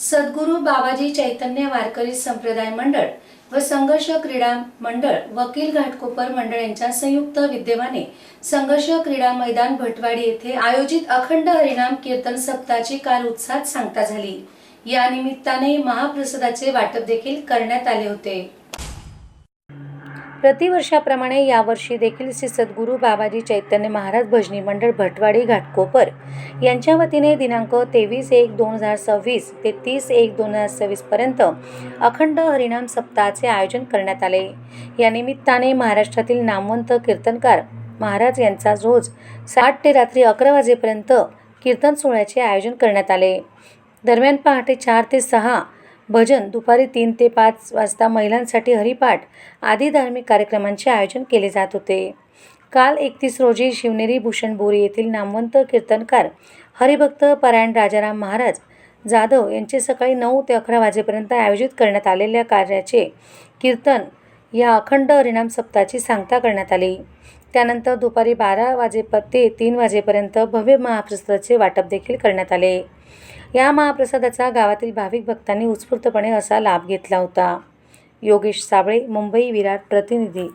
सद्गुरू बाबाजी चैतन्य वारकरी संप्रदाय मंडळ व संघर्ष क्रीडा मंडळ वकील घाटकोपर मंडळ यांच्या संयुक्त विद्यमाने संघर्ष क्रीडा मैदान भटवाडी येथे आयोजित अखंड हरिनाम कीर्तन सप्ताहाची काल उत्साहात सांगता झाली. या निमित्ताने महाप्रसादाचे वाटप देखील करण्यात आले होते. प्रतिवर्षाप्रमाणे यावर्षी देखील श्री सद्गुरू बाबाजी चैतन्य महाराज भजनी मंडळ भटवाडी घाटकोपर यांच्या वतीने दिनांक तेवीस एक दोन हजार सव्वीस ते तीस एक दोन हजार सव्वीसपर्यंत अखंड हरिनाम सप्ताहाचे आयोजन करण्यात आले. या निमित्ताने महाराष्ट्रातील नामवंत कीर्तनकार महाराज यांचा रोज सात ते रात्री अकरा वाजेपर्यंत कीर्तन सोहळ्याचे आयोजन करण्यात आले. दरम्यान पहाटे चार ते सहा भजन दुपारी तीन ते पाच वाजता महिलांसाठी हरिपाठ आदी धार्मिक कार्यक्रमांचे आयोजन केले जात होते. काल एकतीस रोजी शिवनेरी भूषण बोरी येथील नामवंत कीर्तनकार हरिभक्त परायण राजाराम महाराज जाधव यांचे सकाळी नऊ ते अकरा वाजेपर्यंत आयोजित करण्यात आलेल्या कार्याचे कीर्तन या अखंड हरिणाम सप्ताहाची सांगता करण्यात आली. त्यानंतर दुपारी बारा वाजेप ते तीन वाजेपर्यंत भव्य महाप्रसादाचे वाटप देखील करण्यात आले. या महाप्रसादाचा गावातील भाविक भक्तांनी उत्स्फूर्तपणे असा लाभ घेतला होता. योगेश साबळे मुंबई विराट प्रतिनिधी